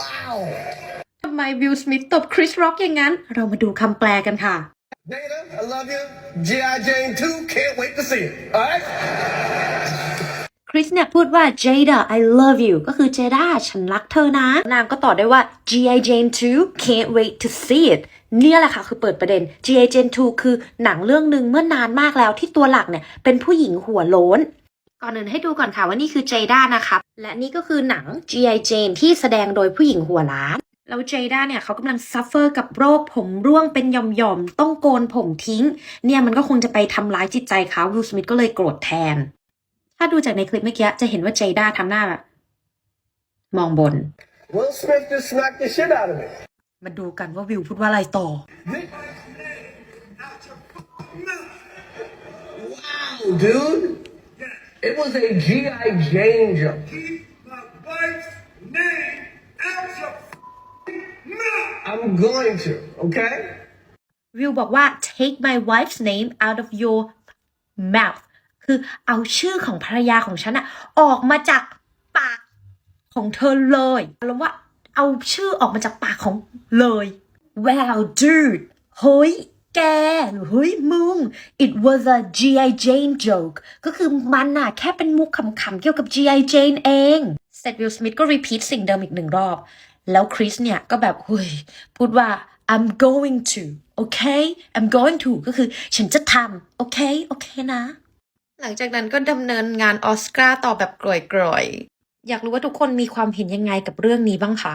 Wow. ทำไมวิลสมิธตบคริสร็อกอย่างนั้น เรามาดูคำแปลกันค่ะ Dana, I love you. G.I. Jane 2, can't wait to see it. All right? คริสเนี่ยพูดว่า Jada I love you ก็คือ Jada ฉันรักเธอนะ นางก็ตอบได้ว่า G.I. Jane 2 can't wait to see it เนี่ยแหละค่ะคือเปิดประเด็น G.I. Jane 2 คือหนังเรื่องหนึ่งเมื่อนานมากแล้วที่ตัวหลักเนี่ยเป็นผู้หญิงหัวโล้น ก่อนอื่นให้ดูก่อนค่ะว่านี่คือ Jada นะครับและนี่ก็คือหนัง G.I. Jane ที่แสดงโดยผู้หญิงหัวล้านแล้ว Jada เนี่ยเขากำลังซัฟเฟอร์กับโรคผมร่วงเป็นหย่อมๆ ต้องโกนผมทิ้ง เนี่ยมันก็คงจะไปทำร้ายจิตใจเขาวิลสมิธก็เลยโกรธแทน ถ้าดูจากในคลิปเมื่อกี้จะเห็นว่า Jada ทำหน้าแบบมองบน Will Smith just smacked the shit out of me. มาดูกันว่าวิวพูดว่าอะไรต่อ Wow, dude. It was a G.I. Jane joke. Keep my wife's name out your mouth. I'm going to, okay? วิวบอกว่า take my wife's name out of your mouth คือเอาชื่อของภรรยาของฉันอะออกมาจากปากของเธอเลยอารมณ์ว่าเอาชื่อออกมาจากปากของเลย wow dude เฮ้ย แกหรือเฮ้ยมึง it was a G.I. Jane joke ก็คือมันน่ะแค่เป็นมุกขำๆเกี่ยวกับ G.I. Jane เองเสร็จวิลสมิธก็ repeat สิ่งเดิมอีกหนึ่งรอบ แล้วคริสเนี่ยก็แบบเฮ้ยพูดว่า I'm going to okay I'm going to ก็คือฉันจะทำโอเค โอเคนะ หลังจากนั้นก็ดำเนินงานออสการ์ต่อแบบกร่อยๆ อยากรู้ว่าทุกคนมีความเห็นยังไงกับเรื่องนี้บ้างคะ